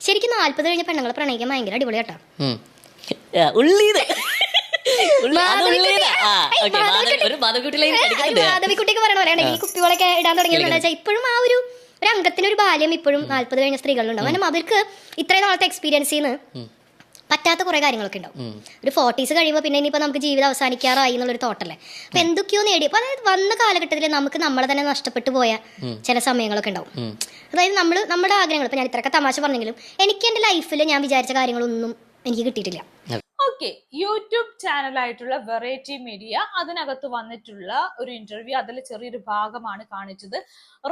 ശരിക്കും നാല്പത് കഴിഞ്ഞ പെണ്ണുങ്ങളെ പ്രണയിക്കാൻ ഭയങ്കര അടിപൊളിയാട്ടോ ഉം. ആ, ഉള്ളീത് മാധവിക്കുട്ടിക്ക് പറയണ പോലെയാണ്. ഈ കുപ്പികളൊക്കെ ഇടാൻ തുടങ്ങിയ ഇപ്പോഴും ആ ഒരു ഒരു അംഗത്തിന് ഒരു ബാല്യം ഇപ്പോഴും നാല്പത് കഴിഞ്ഞ സ്ത്രീകളിലുണ്ടാവും കാരണം അവർക്ക് ഇത്രയും നാളത്തെ എക്സ്പീരിയൻസിൽ നിന്ന് പറ്റാത്ത കുറെ കാര്യങ്ങളൊക്കെ ഉണ്ടാവും. ഒരു ഫോർട്ടീസ് കഴിയുമ്പോൾ പിന്നെ ഇനിയിപ്പോൾ നമുക്ക് ജീവിതം അവസാനിക്കാറായി എന്നുള്ളൊരു തോട്ടല്ലേ അപ്പൊ എന്തൊക്കെയോ നേടി. അപ്പോൾ അതായത് വന്ന കാലഘട്ടത്തിൽ നമുക്ക് നമ്മളെ തന്നെ നഷ്ടപ്പെട്ടു പോയ ചില സമയങ്ങളൊക്കെ ഉണ്ടാവും. അതായത് നമ്മൾ നമ്മുടെ ആഗ്രഹങ്ങൾ ഇപ്പൊ ഞാൻ ഇത്രയൊക്കെ തമാശ പറഞ്ഞെങ്കിലും എനിക്ക് എന്റെ ലൈഫിൽ ഞാൻ വിചാരിച്ച കാര്യങ്ങളൊന്നും എനിക്ക് കിട്ടിയിട്ടില്ല. ഓക്കെ യൂട്യൂബ് ചാനലായിട്ടുള്ള വെറൈറ്റി മീഡിയ അതിനകത്ത് വന്നിട്ടുള്ള ഒരു ഇന്റർവ്യൂ അതിൽ ചെറിയൊരു ഭാഗമാണ് കാണിച്ചത്.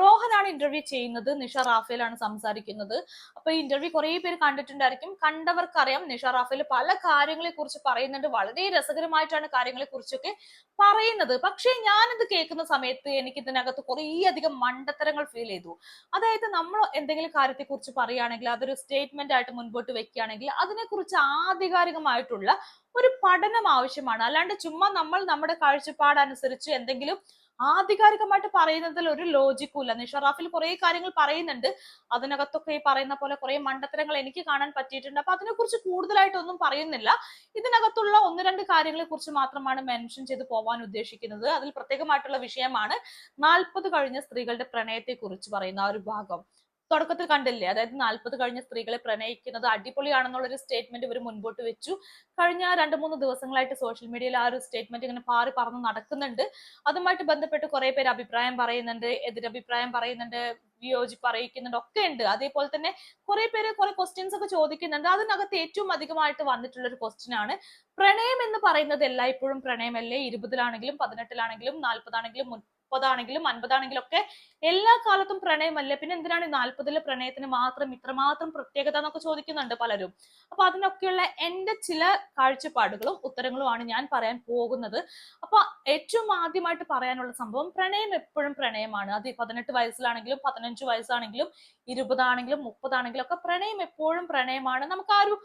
റോഹനാണ് ഇന്റർവ്യൂ ചെയ്യുന്നത് നിഷ റാഫേലാണ് സംസാരിക്കുന്നത്. അപ്പൊ ഇന്റർവ്യൂ കുറെ പേര് കണ്ടിട്ടുണ്ടായിരിക്കും. കണ്ടവർക്കറിയാം നിഷ റാഫേൽ പല കാര്യങ്ങളെ കുറിച്ച് പറയുന്നുണ്ട്. വളരെ രസകരമായിട്ടാണ് കാര്യങ്ങളെ കുറിച്ചൊക്കെ പറയുന്നത്. പക്ഷേ ഞാനിത് കേൾക്കുന്ന സമയത്ത് എനിക്ക് ഇതിനകത്ത് കുറേ അധികം മണ്ടത്തരങ്ങൾ ഫീൽ ചെയ്തു. അതായത് നമ്മൾ എന്തെങ്കിലും കാര്യത്തെ കുറിച്ച് പറയുകയാണെങ്കിൽ അതൊരു സ്റ്റേറ്റ്മെന്റ് ആയിട്ട് മുൻപോട്ട് വെക്കുകയാണെങ്കിൽ അതിനെക്കുറിച്ച് ആധികാരികമായിട്ടുള്ള ഒരു പഠനം ആവശ്യമാണ്. അല്ലാണ്ട് ചുമ്മാ നമ്മൾ നമ്മുടെ കാഴ്ചപ്പാടനുസരിച്ച് എന്തെങ്കിലും ആധികാരികമായിട്ട് പറയുന്നതിൽ ഒരു ലോജിക്കും ഇല്ല. നിഷറാഫിൽ കുറെ കാര്യങ്ങൾ പറയുന്നുണ്ട്. അതിനകത്തൊക്കെ ഈ പറയുന്ന പോലെ കുറെ മണ്ടത്തരങ്ങൾ എനിക്ക് കാണാൻ പറ്റിയിട്ടുണ്ട്. അപ്പൊ അതിനെക്കുറിച്ച് കൂടുതലായിട്ടൊന്നും പറയുന്നില്ല. ഇതിനകത്തുള്ള ഒന്ന് രണ്ട് കാര്യങ്ങളെ കുറിച്ച് മാത്രമാണ് മെൻഷൻ ചെയ്ത് പോവാൻ ഉദ്ദേശിക്കുന്നത്. അതിൽ പ്രത്യേകമായിട്ടുള്ള വിഷയമാണ് നാൽപ്പത് കഴിഞ്ഞ സ്ത്രീകളുടെ പ്രണയത്തെ കുറിച്ച് പറയുന്ന ആ ഒരു ഭാഗം. തുടക്കത്തിൽ കണ്ടില്ലേ? അതായത് നാൽപ്പത് കഴിഞ്ഞ സ്ത്രീകളെ പ്രണയിക്കുന്നത് അടിപൊളിയാണെന്നുള്ള ഒരു സ്റ്റേറ്റ്മെന്റ് ഇവർ മുൻപോട്ട് വെച്ചു. കഴിഞ്ഞ രണ്ട് മൂന്ന് ദിവസങ്ങളായിട്ട് സോഷ്യൽ മീഡിയയിൽ ആ ഒരു സ്റ്റേറ്റ്മെന്റ് ഇങ്ങനെ പാറി പറന്ന് നടക്കുന്നുണ്ട്. അതുമായിട്ട് ബന്ധപ്പെട്ട് കുറെ പേര് അഭിപ്രായം പറയുന്നുണ്ട് എതിരഭിപ്രായം പറയുന്നുണ്ട് വിയോജിപ്പ് അറിയിക്കുന്നുണ്ട് ഒക്കെ ഉണ്ട്. അതേപോലെ തന്നെ കുറെ പേര് കുറെ ക്വസ്റ്റ്യൻസ് ഒക്കെ ചോദിക്കുന്നുണ്ട്. അതിനകത്ത് ഏറ്റവും അധികമായിട്ട് വന്നിട്ടുള്ള ഒരു ക്വസ്റ്റ്യൻ ആണ് പ്രണയം എന്ന് പറയുന്നത് എല്ലായ്പ്പോഴും പ്രണയമല്ലേ? ഇരുപതിലാണെങ്കിലും പതിനെട്ടിലാണെങ്കിലും നാൽപ്പതാണെങ്കിലും മുപ്പതാണെങ്കിലും അൻപതാണെങ്കിലും ഒക്കെ എല്ലാ കാലത്തും പ്രണയമല്ലേ? പിന്നെ എന്തിനാണ് നാല്പതിലെ പ്രണയത്തിന് മാത്രം ഇത്രമാത്രം പ്രത്യേകത എന്നൊക്കെ ചോദിക്കുന്നുണ്ട് പലരും. അപ്പൊ അതിനൊക്കെയുള്ള എന്റെ ചില കാഴ്ചപ്പാടുകളും ഉത്തരങ്ങളുമാണ് ഞാൻ പറയാൻ പോകുന്നത്. അപ്പൊ ഏറ്റവും ആദ്യമായിട്ട് പറയാനുള്ള സംഭവം പ്രണയം എപ്പോഴും പ്രണയമാണ്. അത് പതിനെട്ട് വയസ്സിലാണെങ്കിലും പതിനഞ്ച് വയസ്സാണെങ്കിലും ഇരുപതാണെങ്കിലും മുപ്പതാണെങ്കിലും ഒക്കെ പ്രണയം എപ്പോഴും പ്രണയമാണ്. നമുക്ക് ആ ഒരു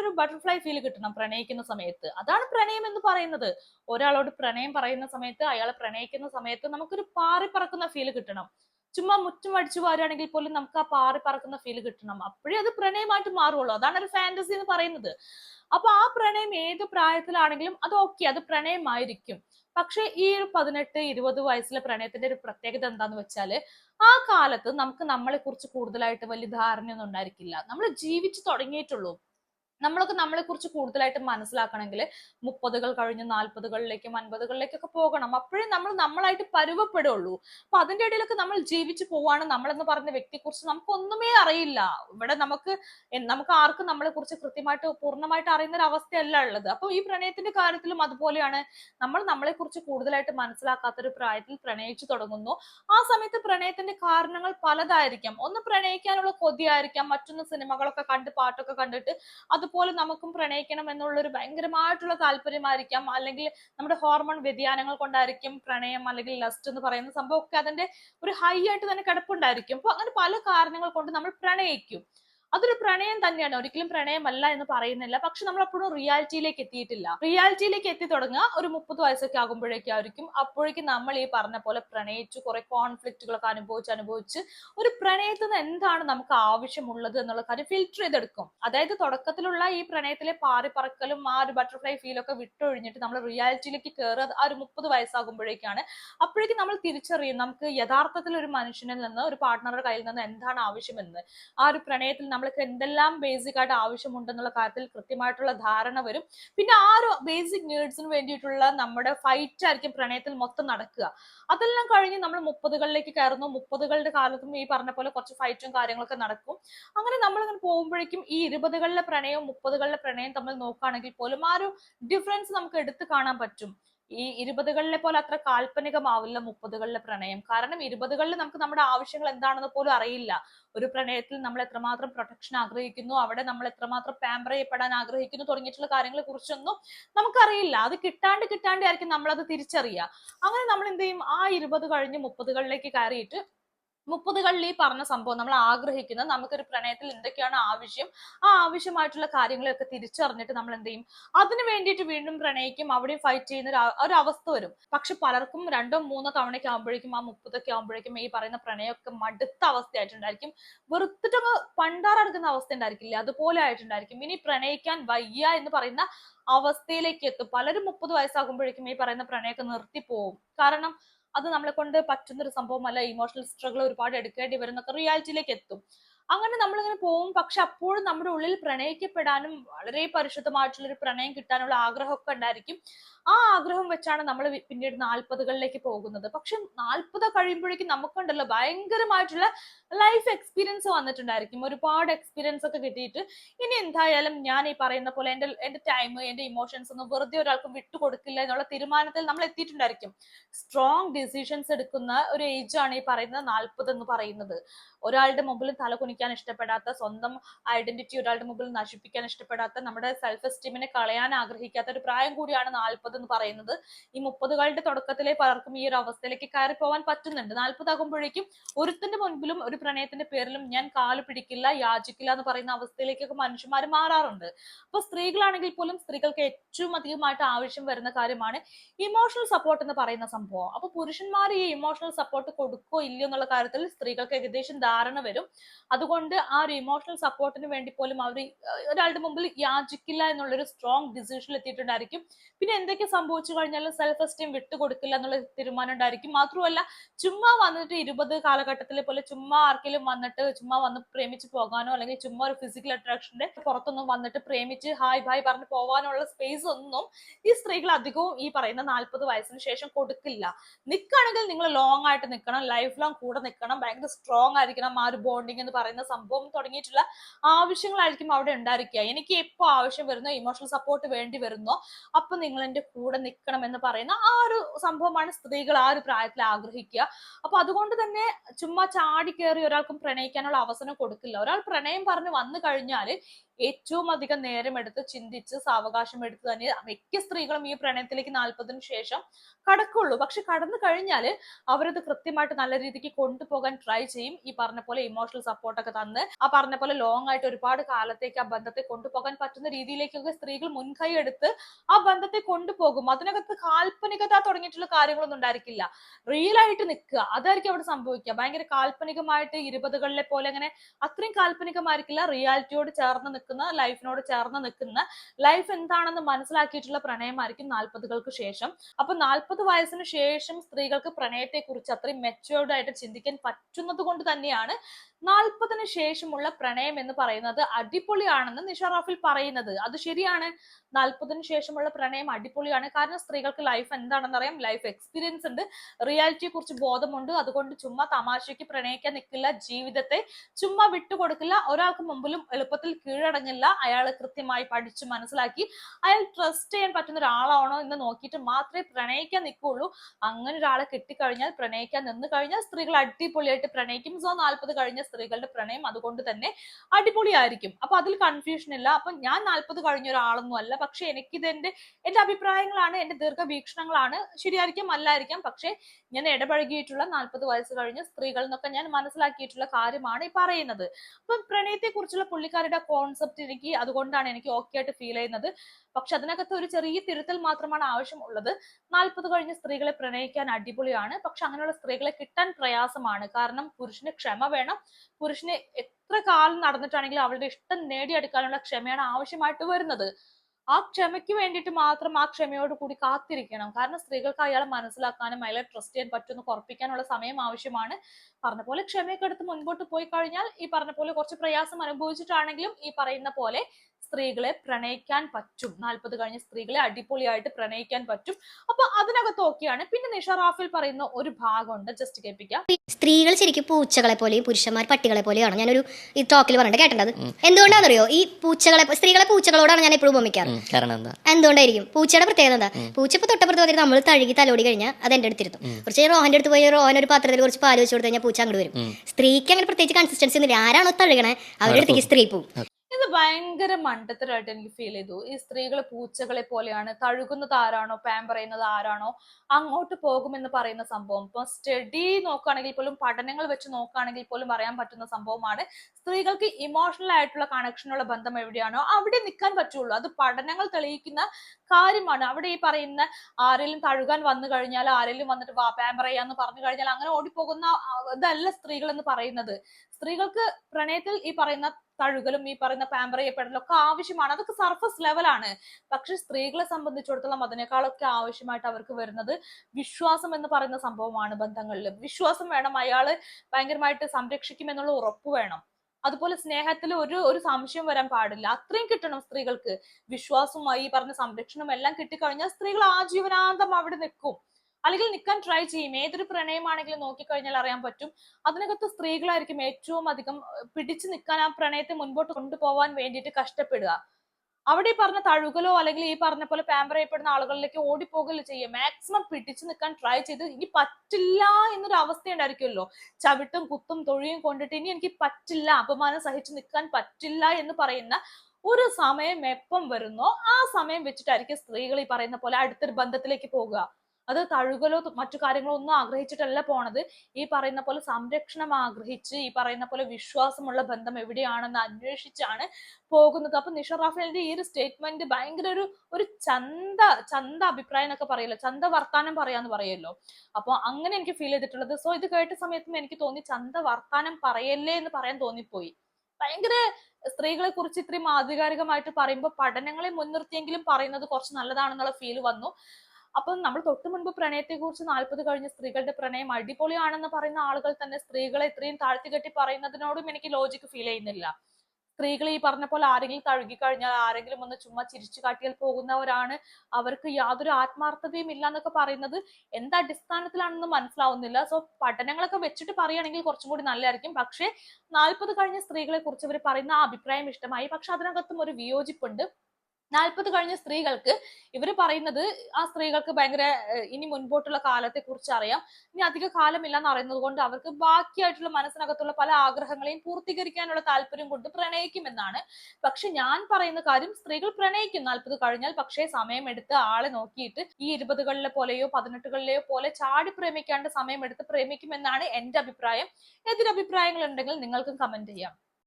ഒരു ബട്ടർഫ്ലൈ ഫീൽ കിട്ടണം പ്രണയിക്കുന്ന സമയത്ത്. അതാണ് പ്രണയം എന്ന് പറയുന്നത്. ഒരാളോട് പ്രണയം പറയുന്ന സമയത്ത് അയാളെ പ്രണയിക്കുന്ന സമയത്ത് നമുക്കൊരു പാറി പറക്കുന്ന ഫീൽ കിട്ടണം. ചുമ്മാ മുറ്റും അടിച്ചു വരുവാണെങ്കിൽ പോലും നമുക്ക് ആ പാറി പറക്കുന്ന ഫീൽ കിട്ടണം. അപ്പോഴേ അത് പ്രണയമായിട്ട് മാറുള്ളൂ. അതാണ് ഒരു ഫാന്റസി എന്ന് പറയുന്നത്. അപ്പൊ ആ പ്രണയം ഏത് പ്രായത്തിലാണെങ്കിലും അത് ഓക്കെ അത് പ്രണയമായിരിക്കും. പക്ഷെ ഈ ഒരു പതിനെട്ട് ഇരുപത് വയസ്സിലെ പ്രണയത്തിന്റെ ഒരു പ്രത്യേകത എന്താന്ന് വെച്ചാൽ ആ കാലത്ത് നമുക്ക് നമ്മളെ കുറിച്ച് കൂടുതലായിട്ട് വലിയ ധാരണയൊന്നും ഉണ്ടായിരിക്കില്ല. നമ്മൾ ജീവിച്ചു തുടങ്ങിയിട്ടുള്ളൂ. നമ്മളൊക്കെ നമ്മളെ കുറിച്ച് കൂടുതലായിട്ട് മനസ്സിലാക്കണമെങ്കിൽ മുപ്പതുകൾ കഴിഞ്ഞ് നാൽപ്പതുകളിലേക്കും അൻപതുകളിലേക്കൊക്കെ പോകണം. അപ്പോഴേ നമ്മൾ നമ്മളായിട്ട് പരുവപ്പെടുള്ളൂ. അപ്പൊ അതിന്റെ ഇടയിലൊക്കെ നമ്മൾ ജീവിച്ചു പോവാണ് നമ്മളെന്ന് പറയുന്ന വ്യക്തിയെക്കുറിച്ച് നമുക്ക് ഒന്നുമേ അറിയില്ല. ഇവിടെ നമുക്ക് നമുക്ക് ആർക്കും നമ്മളെ കുറിച്ച് കൃത്യമായിട്ട് പൂർണമായിട്ട് അറിയുന്ന ഒരു അവസ്ഥയല്ല ഉള്ളത്. അപ്പൊ ഈ പ്രണയത്തിന്റെ കാര്യത്തിലും അതുപോലെയാണ്. നമ്മൾ നമ്മളെ കുറിച്ച് കൂടുതലായിട്ട് മനസ്സിലാക്കാത്തൊരു പ്രായത്തിൽ പ്രണയിച്ചു തുടങ്ങുന്നു. ആ സമയത്ത് പ്രണയത്തിന്റെ കാരണങ്ങൾ പലതായിരിക്കാം. ഒന്ന് പ്രണയിക്കാനുള്ള കൊതിയായിരിക്കാം. മറ്റൊന്ന് സിനിമകളൊക്കെ കണ്ട് പാട്ടൊക്കെ കണ്ടിട്ട് അതുപോലെ നമുക്കും പ്രണയിക്കണം എന്നുള്ള ഒരു ഭയങ്കരമായിട്ടുള്ള താല്പര്യമായിരിക്കാം. അല്ലെങ്കിൽ നമ്മുടെ ഹോർമോൺ വ്യതിയാനങ്ങൾ കൊണ്ടായിരിക്കും പ്രണയം അല്ലെങ്കിൽ ലസ്റ്റ് എന്ന് പറയുന്ന സംഭവം ഒക്കെ അതിന്റെ ഒരു ഹൈ ആയിട്ട് തന്നെ കിടപ്പുണ്ടായിരിക്കും. അപ്പൊ അങ്ങനെ പല കാരണങ്ങൾ കൊണ്ട് നമ്മൾ പ്രണയിക്കും. അതൊരു പ്രണയം തന്നെയാണ്. ഒരിക്കലും പ്രണയമല്ല എന്ന് പറയുന്നില്ല. പക്ഷെ നമ്മൾ അപ്പോഴും റിയാലിറ്റിയിലേക്ക് എത്തിയിട്ടില്ല. റിയാലിറ്റിയിലേക്ക് എത്തി തുടങ്ങുക ഒരു മുപ്പത് വയസ്സൊക്കെ ആകുമ്പോഴേക്കായിരിക്കും. അപ്പോഴേക്കും നമ്മൾ ഈ പറഞ്ഞ പോലെ പ്രണയിച്ച് കുറെ കോൺഫ്ലിക്റ്റുകളൊക്കെ അനുഭവിച്ച് അനുഭവിച്ച് ഒരു പ്രണയത്തിൽ നിന്ന് എന്താണ് നമുക്ക് ആവശ്യമുള്ളത് എന്നുള്ള കാര്യം ഫിൽറ്റർ ചെയ്തെടുക്കും. അതായത് തുടക്കത്തിലുള്ള ഈ പ്രണയത്തിലെ പാറി പറക്കലും ആ ഒരു ബട്ടർഫ്ലൈ ഫീലൊക്കെ വിട്ടൊഴിഞ്ഞിട്ട് നമ്മൾ റിയാലിറ്റിയിലേക്ക് കയറുക ആ ഒരു മുപ്പത് വയസ്സാകുമ്പോഴേക്കാണ്. അപ്പോഴേക്കും നമ്മൾ തിരിച്ചറിയും നമുക്ക് യഥാർത്ഥത്തിൽ ഒരു മനുഷ്യനിൽ നിന്ന് ഒരു പാർട്ട്ണറുടെ കയ്യിൽ നിന്ന് എന്താണ് ആവശ്യമെന്ന്. ആ ഒരു പ്രണയത്തിൽ നമ്മൾക്ക് എന്തെല്ലാം ബേസിക് ആയിട്ട് ആവശ്യമുണ്ടെന്നുള്ള കാര്യത്തിൽ കൃത്യമായിട്ടുള്ള ധാരണ വരും. പിന്നെ ആ ഒരു ബേസിക് നീഡ്സിന് വേണ്ടിയിട്ടുള്ള നമ്മുടെ ഫൈറ്റ് ആയിരിക്കും പ്രണയത്തിൽ മൊത്തം നടക്കുക. അതെല്ലാം കഴിഞ്ഞ് നമ്മൾ മുപ്പതുകളിലേക്ക് കയറുന്നു. മുപ്പതുകളുടെ കാലത്തും ഈ പറഞ്ഞ പോലെ കുറച്ച് ഫൈറ്റും കാര്യങ്ങളൊക്കെ നടക്കും. അങ്ങനെ നമ്മൾ അങ്ങനെ പോകുമ്പോഴേക്കും ഈ ഇരുപതുകളിലെ പ്രണയവും മുപ്പതുകളിലെ പ്രണയം തമ്മിൽ നോക്കുകയാണെങ്കിൽ പോലും ആ ഒരു ഡിഫറൻസ് നമുക്ക് എടുത്തു കാണാൻ പറ്റും. ഈ ഇരുപതുകളിലെ പോലെ അത്ര കാൽപ്പനികമാവില്ല മുപ്പതുകളിലെ പ്രണയം. കാരണം ഇരുപതുകളിൽ നമുക്ക് നമ്മുടെ ആവശ്യങ്ങൾ എന്താണെന്ന് പോലും അറിയില്ല. ഒരു പ്രണയത്തിൽ നമ്മൾ എത്രമാത്രം പ്രൊട്ടക്ഷൻ ആഗ്രഹിക്കുന്നു അവിടെ നമ്മൾ എത്രമാത്രം പാമ്പർ ചെയ്യപ്പെടാൻ ആഗ്രഹിക്കുന്നു തുടങ്ങിയിട്ടുള്ള കാര്യങ്ങളെ കുറിച്ചൊന്നും നമുക്കറിയില്ല. അത് കിട്ടാണ്ട് കിട്ടാണ്ട് ആയിരിക്കും നമ്മളത് തിരിച്ചറിയുക. അങ്ങനെ നമ്മൾ എന്ത് ചെയ്യും? ആ ഇരുപത് കഴിഞ്ഞ് മുപ്പതുകളിലേക്ക് കയറിയിട്ട് മുപ്പതുകളിൽ ഈ പറഞ്ഞ സംഭവം നമ്മൾ ആഗ്രഹിക്കുന്നത് നമുക്കൊരു പ്രണയത്തിൽ എന്തൊക്കെയാണ് ആവശ്യം ആ ആവശ്യമായിട്ടുള്ള കാര്യങ്ങളൊക്കെ തിരിച്ചറിഞ്ഞിട്ട് നമ്മൾ എന്ത് ചെയ്യും? അതിനു വേണ്ടിയിട്ട് വീണ്ടും പ്രണയിക്കും അവിടെ ഫൈറ്റ് ചെയ്യുന്ന ഒരു അവസ്ഥ വരും. പക്ഷെ പലർക്കും രണ്ടോ മൂന്നോ തവണയ്ക്ക് ആകുമ്പോഴേക്കും ആ മുപ്പതൊക്കെ ആകുമ്പോഴേക്കും ഈ പറയുന്ന പ്രണയമൊക്കെ മടുത്ത അവസ്ഥയായിട്ടുണ്ടായിരിക്കും. വെറുത്തിട്ടങ്ങ് പണ്ടാറടക്കുന്ന അവസ്ഥ ഉണ്ടായിരിക്കില്ല? അതുപോലെ ആയിട്ടുണ്ടായിരിക്കും. ഇനി പ്രണയിക്കാൻ വയ്യ എന്ന് പറയുന്ന അവസ്ഥയിലേക്ക് എത്തും. പലരും മുപ്പത് വയസ്സാകുമ്പോഴേക്കും ഈ പറയുന്ന പ്രണയമൊക്കെ നിർത്തി പോവും കാരണം അത് നമ്മളെ കൊണ്ട് പറ്റുന്ന ഒരു സംഭവമല്ല ഇമോഷണൽ സ്ട്രഗിൾ ഒരുപാട് എടുക്കേണ്ടി വരും എന്നൊക്കെ റിയാലിറ്റിയിലേക്ക് എത്തും. അങ്ങനെ നമ്മളിങ്ങനെ പോകും. പക്ഷെ അപ്പോഴും നമ്മുടെ ഉള്ളിൽ പ്രണയിക്കപ്പെടാനും വളരെ പരിശുദ്ധമായിട്ടുള്ള ഒരു പ്രണയം കിട്ടാനുള്ള ആഗ്രഹമൊക്കെ ഉണ്ടായിരിക്കും. ആ ആഗ്രഹം വെച്ചാണ് നമ്മൾ പിന്നീട് നാൽപ്പതുകളിലേക്ക് പോകുന്നത്. പക്ഷെ നാൽപ്പത് കഴിയുമ്പോഴേക്കും നമുക്കുണ്ടല്ലോ ഭയങ്കരമായിട്ടുള്ള ലൈഫ് എക്സ്പീരിയൻസ് വന്നിട്ടുണ്ടായിരിക്കും. ഒരുപാട് എക്സ്പീരിയൻസ് ഒക്കെ കിട്ടിയിട്ട് ഇനി എന്തായാലും ഞാൻ ഈ പറയുന്ന പോലെ എന്റെ എന്റെ ടൈം എന്റെ ഇമോഷൻസ് ഒന്നും വെറുതെ ഒരാൾക്കും വിട്ടുകൊടുക്കില്ല എന്നുള്ള തീരുമാനത്തിൽ നമ്മൾ എത്തിയിട്ടുണ്ടായിരിക്കും. സ്ട്രോങ് ഡിസിഷൻസ് എടുക്കുന്ന ഒരു ഏജ് ആണ് ഈ പറയുന്ന നാൽപ്പത് എന്ന് പറയുന്നത്. ഒരാളുടെ മുമ്പിൽ തല കുനിക്കാൻ ഇഷ്ടപ്പെടാത്ത സ്വന്തം ഐഡന്റിറ്റി ഒരാളുടെ മുമ്പിൽ നശിപ്പിക്കാൻ ഇഷ്ടപ്പെടാത്ത നമ്മുടെ സെൽഫ് എസ്റ്റീമിനെ കളയാൻ ആഗ്രഹിക്കാത്ത ഒരു പ്രായം കൂടിയാണ് നാൽപ്പത് എന്ന് പറയുന്നത്. ഈ മുപ്പതുകളുടെ തുടക്കത്തിലെ പലർക്കും ഈ ഒരു അവസ്ഥയിലേക്ക് കയറി പോകാൻ പറ്റുന്നുണ്ട്. നാൽപ്പതാകുമ്പോഴേക്കും ഒരുത്തിന്റെ മുൻപിലും ഒരു പ്രണയത്തിന്റെ പേരിലും ഞാൻ കാൽ പിടിക്കില്ല യാചിക്കില്ല എന്ന് പറയുന്ന അവസ്ഥയിലേക്കൊക്കെ മനുഷ്യന്മാർ മാറാറുണ്ട്. അപ്പൊ സ്ത്രീകളാണെങ്കിൽ പോലും സ്ത്രീകൾക്ക് ഏറ്റവും അധികമായിട്ട് ആവശ്യം വരുന്ന കാര്യമാണ് ഇമോഷണൽ സപ്പോർട്ട് എന്ന് പറയുന്ന സംഭവം. അപ്പൊ പുരുഷന്മാർ ഈ ഇമോഷണൽ സപ്പോർട്ട് കൊടുക്കോ ഇല്ലയോ എന്നുള്ള കാര്യത്തിൽ സ്ത്രീകൾക്ക് ഏകദേശം ധാരണ വരും. അതുകൊണ്ട് ആ ഒരു ഇമോഷണൽ സപ്പോർട്ടിന് വേണ്ടി പോലും അവർ ഒരാളുടെ മുമ്പിൽ യാചിക്കില്ല എന്നുള്ളൊരു സ്ട്രോങ് ഡിസിഷനിൽ എത്തിയിട്ടുണ്ടായിരിക്കും. പിന്നെ എന്തൊക്കെ സംഭവിച്ചു കഴിഞ്ഞാലും സെൽഫ് എസ്റ്റീം വിട്ടുകൊടുക്കില്ല എന്നുള്ള തീരുമാനം ഉണ്ടായിരിക്കും. മാത്രമല്ല ചുമ്മാ വന്നിട്ട് ഇരുപത് കാലഘട്ടത്തിലെ പോലെ ചുമ്മാ ആർക്കെങ്കിലും വന്നിട്ട് ചുമ്മാ വന്ന് പ്രേമിച്ച് പോകാനോ അല്ലെങ്കിൽ ചുമ്മാ ഒരു ഫിസിക്കൽ അട്രാക്ഷന്റെ പുറത്തൊന്നും വന്നിട്ട് പ്രേമിച്ച് ഹായ് ബായ് പറഞ്ഞ് പോകാനുള്ള സ്പേസ് ഒന്നും ഈ സ്ത്രീകൾ അധികവും ഈ പറയുന്ന നാൽപ്പത് വയസ്സിന് ശേഷം കൊടുക്കില്ല. നിൽക്കുകയാണെങ്കിൽ നിങ്ങൾ ലോങ് ആയിട്ട് നിൽക്കണം ലൈഫ് ലോങ് കൂടെ നിൽക്കണം ഭയങ്കര സ്ട്രോങ് ആയിരിക്കണം. ആ ഒരു ബോണ്ടിങ് എന്ന് പറയുന്ന സംഭവം തുടങ്ങിയിട്ടുള്ള ആവശ്യങ്ങളായിരിക്കും അവിടെ ഉണ്ടായിരിക്കുക. എനിക്ക് എപ്പോ ആവശ്യം വരുന്നോ ഇമോഷണൽ സപ്പോർട്ട് വേണ്ടി വരുന്നോ അപ്പൊ നിങ്ങൾ എന്റെ കൂടെ നിൽക്കണം എന്ന് പറയുന്ന ആ ഒരു സംഭവമാണ് സ്ത്രീകൾ ആ ഒരു പ്രായത്തിൽ ആഗ്രഹിക്കുക. അപ്പൊ അതുകൊണ്ട് തന്നെ ചുമ്മാ ചാടി കയറി ഒരാൾക്കും പ്രണയിക്കാനുള്ള അവസരം കൊടുക്കില്ല. ഒരാൾ പ്രണയം പറഞ്ഞ് വന്നു കഴിഞ്ഞാൽ ഏറ്റവും അധികം നേരം എടുത്ത് ചിന്തിച്ച് സാവകാശം എടുത്ത് തന്നെ മിക്ക സ്ത്രീകളും ഈ പ്രണയത്തിലേക്ക് നാൽപ്പതിനു ശേഷം കടക്കുള്ളൂ. പക്ഷെ കടന്നു കഴിഞ്ഞാൽ അവരത് കൃത്യമായിട്ട് നല്ല രീതിക്ക് കൊണ്ടുപോകാൻ ട്രൈ ചെയ്യും. ഈ പറഞ്ഞ പോലെ ഇമോഷണൽ സപ്പോർട്ടൊക്കെ തന്ന് ആ പറഞ്ഞ പോലെ ലോങ് ആയിട്ട് ഒരുപാട് കാലത്തേക്ക് ആ ബന്ധത്തെ കൊണ്ടുപോകാൻ പറ്റുന്ന രീതിയിലേക്കൊക്കെ സ്ത്രീകൾ മുൻകൈ എടുത്ത് ആ ബന്ധത്തെ കൊണ്ടുപോകും. അതിനകത്ത് കാൽപ്പനികത തുടങ്ങിയിട്ടുള്ള കാര്യങ്ങളൊന്നും ഉണ്ടായിരിക്കില്ല. റിയൽ ആയിട്ട് നിൽക്കുക. അതായിരിക്കും അവിടെ സംഭവിക്കുക. ഭയങ്കര കാൽപ്പനികമായിട്ട് ഇരുപതുകളിലെ പോലെ അങ്ങനെ അത്രയും കാൽപ്പനികമായിരിക്കില്ല. റിയാലിറ്റിയോട് ചേർന്ന് നിൽക്കുന്ന ലൈഫിനോട് ചേർന്ന് നിൽക്കുന്ന ലൈഫ് എന്താണെന്ന് മനസ്സിലാക്കിയിട്ടുള്ള പ്രണയമായിരിക്കും നാൽപ്പതുകൾക്ക് ശേഷം. അപ്പൊ നാൽപ്പത് വയസ്സിന് ശേഷം സ്ത്രീകൾക്ക് പ്രണയത്തെ കുറിച്ച് അത്രയും മെച്ചുവേർഡ് ആയിട്ട് ചിന്തിക്കാൻ പറ്റുന്നത് കൊണ്ട് തന്നെയാണ് നാൽപ്പതിന് ശേഷമുള്ള പ്രണയം എന്ന് പറയുന്നത് അടിപൊളിയാണെന്ന് നിഷാറാഫിൽ പറയുന്നത്. അത് ശരിയാണ്. നാൽപ്പതിന് ശേഷമുള്ള പ്രണയം അടിപൊളിയാണ്. കാരണം സ്ത്രീകൾക്ക് ലൈഫ് എന്താണെന്ന് അറിയാം. ലൈഫ് എക്സ്പീരിയൻസ് ഉണ്ട്. റിയാലിറ്റിയെ കുറിച്ച് ബോധമുണ്ട്. അതുകൊണ്ട് ചുമ്മാ തമാശയ്ക്ക് പ്രണയിക്കാൻ നിൽക്കില്ല. ജീവിതത്തെ ചുമ്മാ വിട്ടുകൊടുക്കില്ല. ഒരാൾക്ക് മുമ്പിലും എളുപ്പത്തിൽ കീഴടങ്ങില്ല അയാൾ കൃത്യമായി പഠിച്ചു മനസ്സിലാക്കി. അയാൾ ട്രസ്റ്റ് ചെയ്യാൻ പറ്റുന്ന ഒരാളാണോ എന്ന് നോക്കിയിട്ട് മാത്രമേ പ്രണയിക്കാൻ നിൽക്കുള്ളൂ അങ്ങനെ ഒരാളെ കിട്ടിക്കഴിഞ്ഞാൽ പ്രണയിക്കാൻ നിന്ന് കഴിഞ്ഞാൽ സ്ത്രീകൾ അടിപൊളിയായിട്ട് പ്രണയിക്കും. സോ നാൽപ്പത് കഴിഞ്ഞ സ്ത്രീകളുടെ പ്രണയം അതുകൊണ്ട് തന്നെ അടിപൊളിയായിരിക്കും. അപ്പൊ അതിൽ കൺഫ്യൂഷൻ ഇല്ല. അപ്പൊ ഞാൻ നാൽപ്പത് കഴിഞ്ഞ ഒരാളൊന്നും അല്ല. പക്ഷെ എനിക്കിത് എന്റെ എന്റെ അഭിപ്രായങ്ങളാണ് എന്റെ ദീർഘവീക്ഷണങ്ങളാണ്. ശരിയായിരിക്കാം അല്ലായിരിക്കാം പക്ഷെ ഞാൻ ഇടപഴകിയിട്ടുള്ള നാൽപ്പത് വയസ്സ് കഴിഞ്ഞ സ്ത്രീകൾ എന്നൊക്കെ ഞാൻ മനസ്സിലാക്കിയിട്ടുള്ള കാര്യമാണ് ഈ പറയുന്നത്. അപ്പൊ പ്രണയത്തെ കുറിച്ചുള്ള പുള്ളിക്കാരുടെ കോൺസെപ്റ്റ് എനിക്ക് അതുകൊണ്ടാണ് എനിക്ക് ഓക്കെ ആയിട്ട് ഫീൽ ചെയ്യുന്നത്. പക്ഷെ അതിനകത്ത് ഒരു ചെറിയ തിരുത്തൽ മാത്രമാണ് ആവശ്യമുള്ളത് നാൽപ്പത് കഴിഞ്ഞ സ്ത്രീകളെ പ്രണയിക്കാൻ അടിപൊളിയാണ്. പക്ഷെ അങ്ങനെയുള്ള സ്ത്രീകളെ കിട്ടാൻ പ്രയാസമാണ്. കാരണം പുരുഷന് ക്ഷമ വേണം. പുരുഷന് എത്ര കാലം നടന്നിട്ടാണെങ്കിലും അവളുടെ ഇഷ്ടം നേടിയെടുക്കാനുള്ള ക്ഷമയാണ് ആവശ്യമായിട്ട് വരുന്നത്. ആ ക്ഷമയ്ക്ക് വേണ്ടിയിട്ട് മാത്രം ആ ക്ഷമയോട് കൂടി കാത്തിരിക്കണം. കാരണം സ്ത്രീകൾക്ക് അയാളെ മനസ്സിലാക്കാനും അയാളെ ട്രസ്റ്റ് ചെയ്യാൻ പറ്റുമെന്ന് ഉറപ്പിക്കാനുള്ള സമയം ആവശ്യമാണ്. പറഞ്ഞ പോലെ ക്ഷമയൊക്കെ എടുത്ത് മുൻപോട്ട് പോയി കഴിഞ്ഞാൽ ഈ പറഞ്ഞ പോലെ കുറച്ച് പ്രയാസം അനുഭവിച്ചിട്ടാണെങ്കിലും ഈ പറയുന്ന പോലെ സ്ത്രീകളെ പ്രണയിക്കാൻ പറ്റും. നാൽപ്പത് കഴിഞ്ഞ സ്ത്രീകളെ അടിപൊളിയായിട്ട് പ്രണയിക്കാൻ പറ്റും. അപ്പൊ അതിനകത്ത് ഓക്കെയാണ് പിന്നെ നിഷാറാഫിൽ പറയുന്ന ഒരു ഭാഗമുണ്ട്. ജസ്റ്റ് കേൾപ്പിക്കാം. സ്ത്രീകൾ ശരിക്കും പൂച്ചകളെ പോലെയും പുരുഷന്മാർ പട്ടികളെ പോലെയാണ് ഞാനൊരു ഈ ടോക്കിൽ പറഞ്ഞിട്ട് കേട്ടത് എന്തുകൊണ്ടാണെന്നറിയോ? ഈ പൂച്ചകളെ സ്ത്രീകളെ പൂച്ചകളോടാണ് ഞാൻ എപ്പോഴും ഉപമിക്കാറ്. എന്താ? എന്തുകൊണ്ടായിരിക്കും? പൂച്ചയുടെ പ്രത്യേകത എന്താ? പൂച്ച ഇപ്പൊ തൊട്ടപ്പുറത്ത് വന്നിട്ട് നമ്മൾ തഴുകി തലോടി കഴിഞ്ഞാൽ അത് എന്റെ അടുത്തിരുത്തും കുറച്ച് റോഹന്റെ അടുത്ത് പോയി റോഹൻ ഒരു പാത്രത്തിൽ കുറച്ച് പാൽ വെച്ച് കൊടുത്തു കഴിഞ്ഞാൽ പൂച്ച അങ്ങോട്ട് വരും. സ്ത്രീക്ക് അങ്ങനെ പ്രത്യേകിച്ച് കൺസിസ്റ്റൻസി ഒന്നുമില്ല. ആരാണോ തഴുകണേ അവരുടെ അടുത്തേക്ക് സ്ത്രീ പോവും. ഇത് ഭയങ്കര മണ്ടത്തരമായിട്ട് എനിക്ക് ഫീൽ ചെയ്തു. ഈ സ്ത്രീകൾ പൂച്ചകളെ പോലെയാണ്. കഴുകുന്നത് ആരാണോ? പാമ്പർ ചെയ്യുന്നത് ആരാണോ? അങ്ങോട്ട് പോകുമെന്ന് പറയുന്ന സംഭവം. ഇപ്പൊ സ്റ്റഡി നോക്കുകയാണെങ്കിൽ പോലും പഠനങ്ങൾ വെച്ച് നോക്കുകയാണെങ്കിൽ പോലും അറിയാൻ പറ്റുന്ന സംഭവമാണ്. സ്ത്രീകൾക്ക് ഇമോഷണൽ ആയിട്ടുള്ള കണക്ഷനുള്ള ബന്ധം എവിടെയാണോ അവിടെ നിൽക്കാൻ പറ്റുള്ളൂ. അത് പഠനങ്ങൾ തെളിയിക്കുന്ന കാര്യമാണ്. അവിടെ ഈ പറയുന്ന ആരെങ്കിലും തഴുകാൻ വന്നു കഴിഞ്ഞാൽ ആരെങ്കിലും വന്നിട്ട് പാമ്പർ ചെയ്യാന്ന് പറഞ്ഞു കഴിഞ്ഞാൽ അങ്ങനെ ഓടിപ്പോകുന്ന ഇതല്ല സ്ത്രീകൾ എന്ന് പറയുന്നത്. സ്ത്രീകൾക്ക് പ്രണയത്തിൽ ഈ പറയുന്ന തഴുകലും ഈ പറയുന്ന പാമ്പർ ചെയ്യപ്പെടലും ഒക്കെ ആവശ്യമാണ്. അതൊക്കെ സർഫസ് ലെവലാണ് പക്ഷെ സ്ത്രീകളെ സംബന്ധിച്ചിടത്തോളം അതിനേക്കാളൊക്കെ ആവശ്യമായിട്ട് അവർക്ക് വരുന്നത് വിശ്വാസം എന്ന് പറയുന്ന സംഭവമാണ് ബന്ധങ്ങളിൽ വിശ്വാസം വേണം. അയാൾ ഭയങ്കരമായിട്ട് സംരക്ഷിക്കും എന്നുള്ള ഉറപ്പ് വേണം. അതുപോലെ സ്നേഹത്തിൽ ഒരു ഒരു സംശയം വരാൻ പാടില്ല. അത്രയും കിട്ടണം സ്ത്രീകൾക്ക്. വിശ്വാസമായി പറഞ്ഞ സംരക്ഷണം എല്ലാം കിട്ടിക്കഴിഞ്ഞാൽ സ്ത്രീകൾ ആജീവനാന്തം അവിടെ നിൽക്കും. അല്ലെങ്കിൽ നിൽക്കാൻ ട്രൈ ചെയ്യും. ഏതൊരു പ്രണയമാണെങ്കിലും നോക്കിക്കഴിഞ്ഞാൽ അറിയാൻ പറ്റും. അതിനകത്ത് സ്ത്രീകളായിരിക്കും ഏറ്റവും അധികം പിടിച്ചു നിൽക്കാൻ ആ പ്രണയത്തെ മുൻപോട്ട് കൊണ്ടുപോകാൻ വേണ്ടിയിട്ട് കഷ്ടപ്പെടുക. അവിടെ ഈ പറഞ്ഞ തഴുകലോ അല്ലെങ്കിൽ ഈ പറഞ്ഞ പോലെ പാമ്പർ ചെയ്യപ്പെടുന്ന ആളുകളിലേക്ക് ഓടിപ്പോകലോ ചെയ്യുക മാക്സിമം പിടിച്ചു നിൽക്കാൻ ട്രൈ ചെയ്ത് ഇനി പറ്റില്ല എന്നൊരു അവസ്ഥ ഉണ്ടായിരിക്കുമല്ലോ. ചവിട്ടും കുത്തും തൊഴിയും കൊണ്ടിട്ട് ഇനി എനിക്ക് പറ്റില്ല അപമാനം സഹിച്ചു നിൽക്കാൻ പറ്റില്ല എന്ന് പറയുന്ന ഒരു സമയം എപ്പം വരുന്നോ ആ സമയം വെച്ചിട്ടായിരിക്കും സ്ത്രീകൾ ഈ പറയുന്ന പോലെ അടുത്തൊരു ബന്ധത്തിലേക്ക് പോകുക. അത് തഴുകലോ മറ്റു കാര്യങ്ങളോ ഒന്നും ആഗ്രഹിച്ചിട്ടല്ല പോണത്. ഈ പറയുന്ന പോലെ സംരക്ഷണം ആഗ്രഹിച്ച് ഈ പറയുന്ന പോലെ വിശ്വാസമുള്ള ബന്ധം എവിടെയാണെന്ന് അന്വേഷിച്ചാണ് പോകുന്നത്. അപ്പൊ നിഷ റാഫേലിന്റെ ഈ ഒരു സ്റ്റേറ്റ്മെന്റ് ഭയങ്കര ഒരു ഒരു ചന്ത ചന്ത അഭിപ്രായം എന്നൊക്കെ പറയല്ലോ. ചന്ത വർത്താനം പറയാന്ന് പറയല്ലോ. അപ്പൊ അങ്ങനെ എനിക്ക് ഫീൽ ചെയ്തിട്ടുള്ളത്. സോ ഇത് കേട്ട സമയത്തും എനിക്ക് തോന്നി ചന്ത വർത്താനം പറയല്ലേ എന്ന് പറയാൻ തോന്നിപ്പോയി. ഭയങ്കര സ്ത്രീകളെ കുറിച്ച് ഇത്രയും ആധികാരികമായിട്ട് പറയുമ്പോൾ പഠനങ്ങളെ മുൻനിർത്തിയെങ്കിലും പറയുന്നത് കുറച്ച് നല്ലതാണെന്നുള്ള ഫീൽ വന്നു. അപ്പം നമ്മൾ തൊട്ടു മുൻപ് പ്രണയത്തെ കുറിച്ച് നാൽപ്പത് കഴിഞ്ഞ സ്ത്രീകളുടെ പ്രണയം അടിപൊളിയാണെന്ന് പറയുന്ന ആളുകൾ തന്നെ സ്ത്രീകളെ ഇത്രയും താഴ്ത്തിക്കെട്ടി പറയുന്നതിനോടും എനിക്ക് ലോജിക്ക് ഫീൽ ചെയ്യുന്നില്ല. സ്ത്രീകൾ ഈ പറഞ്ഞ പോലെ ആരെങ്കിലും തഴുകി കഴിഞ്ഞാൽ ആരെങ്കിലും ഒന്ന് ചുമ്മാ ചിരിച്ചു കാട്ടിയാൽ പോകുന്നവരാണ്. അവർക്ക് യാതൊരു ആത്മാർത്ഥതയും ഇല്ല എന്നൊക്കെ പറയുന്നത് എന്ത് അടിസ്ഥാനത്തിലാണെന്ന് മനസ്സിലാവുന്നില്ല. സോ പഠനങ്ങളൊക്കെ വെച്ചിട്ട് പറയുകയാണെങ്കിൽ കുറച്ചും കൂടി നല്ലതായിരിക്കും. പക്ഷേ നാൽപ്പത് കഴിഞ്ഞ സ്ത്രീകളെ കുറിച്ച് ഇവർ പറയുന്ന ആ അഭിപ്രായം ഇഷ്ടമായി. പക്ഷെ അതിനകത്തും ഒരു വിയോജിപ്പുണ്ട്. നാൽപ്പത് കഴിഞ്ഞ സ്ത്രീകൾക്ക് ഇവർ പറയുന്നത് ആ സ്ത്രീകൾക്ക് ഭയങ്കര ഇനി മുൻപോട്ടുള്ള കാലത്തെ കുറിച്ച് അറിയാം ഇനി അധിക കാലമില്ല എന്ന് അറിയുന്നത് കൊണ്ട് അവർക്ക് ബാക്കിയായിട്ടുള്ള മനസ്സിനകത്തുള്ള പല ആഗ്രഹങ്ങളെയും പൂർത്തീകരിക്കാനുള്ള താല്പര്യം കൊണ്ട് പ്രണയിക്കുമെന്നാണ്. പക്ഷെ ഞാൻ പറയുന്ന കാര്യം സ്ത്രീകൾ പ്രണയിക്കും നാൽപ്പത് കഴിഞ്ഞാൽ പക്ഷേ സമയമെടുത്ത് ആളെ നോക്കിയിട്ട് ഈ ഇരുപതുകളിലെ പോലെയോ പതിനെട്ടുകളിലെയോ പോലെ ചാടി പ്രേമിക്കാണ്ട് സമയമെടുത്ത് പ്രേമിക്കുമെന്നാണ് എന്റെ അഭിപ്രായം. എതിരഭിപ്രായങ്ങൾ ഉണ്ടെങ്കിൽ നിങ്ങൾക്കും കമന്റ് ചെയ്യാം.